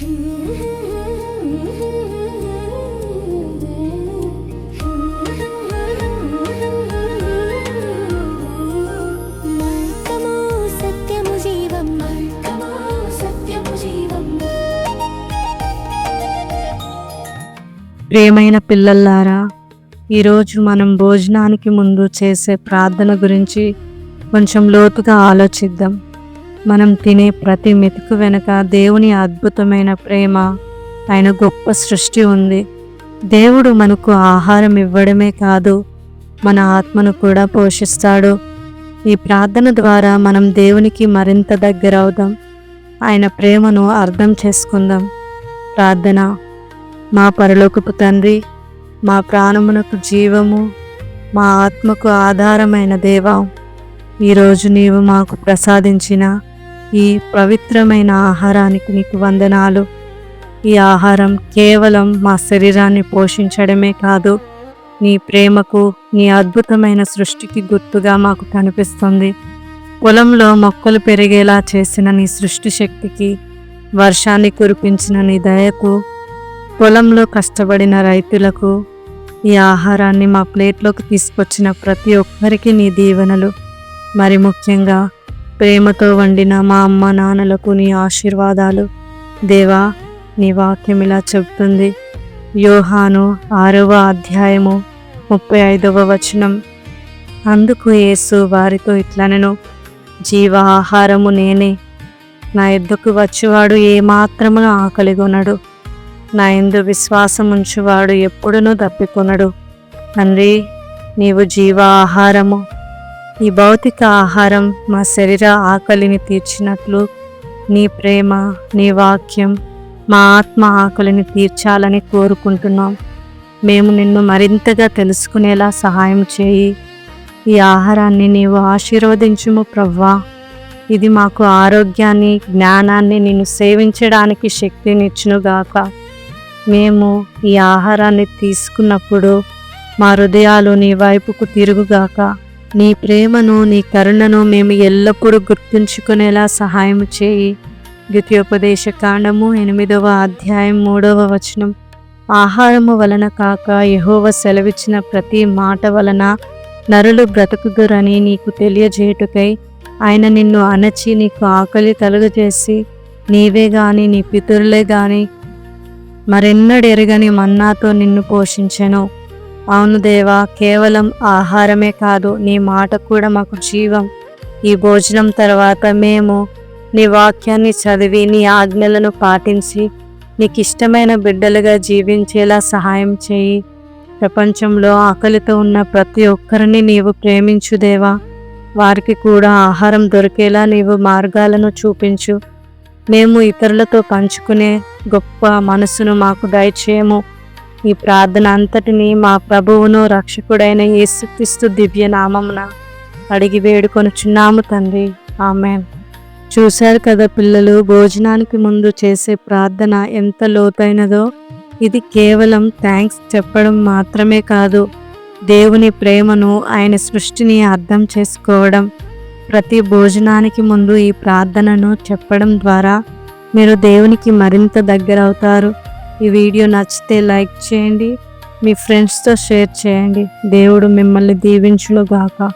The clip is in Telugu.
ప్రియమైన పిల్లల్లారా ఈరోజు మనం భోజనానికి ముందు చేసే ప్రార్థన గురించి కొంచెం లోతుగా ఆలోచిద్దాం. మనం తినే ప్రతి మెతుకు వెనుక దేవుని అద్భుతమైన ప్రేమ ఆయన గొప్ప సృష్టి ఉంది. దేవుడు మనకు ఆహారం ఇవ్వడమే కాదు మన ఆత్మను కూడా పోషిస్తాడు. ఈ ప్రార్థన ద్వారా మనం దేవునికి మరింత దగ్గర అవుదాం. ఆయన ప్రేమను అర్థం చేసుకుందాం. ప్రార్థన. మా పరలోకపు తండ్రి మా ప్రాణమునకు జీవము మా ఆత్మకు ఆధారమైన దేవా ఈరోజు నీవు మాకు ప్రసాదించిన ఈ పవిత్రమైన ఆహారానికి నీకు వందనాలు. ఈ ఆహారం కేవలం మా శరీరాన్ని పోషించడమే కాదు నీ ప్రేమకు నీ అద్భుతమైన సృష్టికి గుర్తుగా మాకు కనిపిస్తుంది. పొలంలో మొక్కలు పెరిగేలా చేసిన నీ సృష్టి శక్తికి వర్షాన్ని కురిపించిన నీ దయకు పొలంలో కష్టపడిన రైతులకు ఈ ఆహారాన్ని మా ప్లేట్లోకి తీసుకొచ్చిన ప్రతి ఒక్కరికి నీ దీవెనలు. మరి ముఖ్యంగా ప్రేమతో వండిన మా అమ్మ నాన్నలకు నీ ఆశీర్వాదాలు. దేవా నీ వాక్యం ఇలా చెబుతుంది. యోహాను ఆరవ అధ్యాయము ముప్పై ఐదవ వచనం. అందుకు యేసు వారితో ఇట్లనెను జీవ ఆహారము నేనే. నా ఎద్దుకు వచ్చేవాడు ఏమాత్రమును ఆకలిగొనడు నా ఎందు విశ్వాసం ఉంచువాడు ఎప్పుడునూ తప్పికొనడు. తండ్రి నీవు జీవ ఆహారము ఈ భౌతిక ఆహారం మా శరీర ఆకలిని తీర్చినట్లు నీ ప్రేమ నీ వాక్యం మా ఆత్మ ఆకలిని తీర్చాలని కోరుకుంటున్నాం. మేము నిన్ను మరింతగా తెలుసుకునేలా సహాయం చేయి. ఈ ఆహారాన్ని నీవు ఆశీర్వదించుము ప్రవ్వా. ఇది మాకు ఆరోగ్యాన్ని జ్ఞానాన్ని నిన్ను సేవించడానికి శక్తినిచ్చునుగాక. మేము ఈ ఆహారాన్ని తీసుకున్నప్పుడు మా హృదయాలు నీ వైపుకు తిరుగుగాక. నీ ప్రేమను నీ కరుణను మేము ఎల్లప్పుడూ గుర్తుంచుకునేలా సహాయం చేయి. ద్వితీయోపదేశ కాండము ఎనిమిదవ అధ్యాయం మూడవ వచనం. ఆహారము వలన కాక యహోవ సెలవిచ్చిన ప్రతి మాట వలన నరులు బ్రతుకుదురని నీకు తెలియజేయుటకై ఆయన నిన్ను అణచి నీకు ఆకలి కలుగజేసి నీవే గాని నీ పితరులే గాని మరెన్నడెరగని మన్నాతో నిన్ను పోషించెను. అవును దేవా కేవలం ఆహారమే కాదు నీ మాట కూడా మాకు జీవం. ఈ భోజనం తర్వాత మేము నీ వాక్యాన్ని చదివి నీ ఆజ్ఞలను పాటించి నీకు ఇష్టమైన బిడ్డలుగా జీవించేలా సహాయం చేయి. ప్రపంచంలో ఆకలితో ఉన్న ప్రతి ఒక్కరిని నీవు ప్రేమించు దేవా. వారికి కూడా ఆహారం దొరికేలా నీవు మార్గాలను చూపించు. మేము ఇతరులతో పంచుకునే గొప్ప మనసును మాకు దయచేయము. ఈ ప్రార్థన అంతటిని మా ప్రభువును రక్షకుడైన యేసుక్రీస్తు దివ్య నామమున అడిగి వేడుకొనుచున్నాము తండ్రి. ఆమె చూశారు కదా పిల్లలు భోజనానికి ముందు చేసే ప్రార్థన ఎంత లోతైనదో. ఇది కేవలం థ్యాంక్స్ చెప్పడం మాత్రమే కాదు. దేవుని ప్రేమను ఆయన సృష్టిని అర్థం చేసుకోవడం ప్రతి భోజనానికి ముందు ఈ ప్రార్థనను చెప్పడం ద్వారా మీరు దేవునికి మరింత దగ్గర అవుతారు ఈ వీడియో నచ్చితే లైక్ చేయండి. మీ ఫ్రెండ్స్తో షేర్ చేయండి. దేవుడు మిమ్మల్ని దీవించులుగాక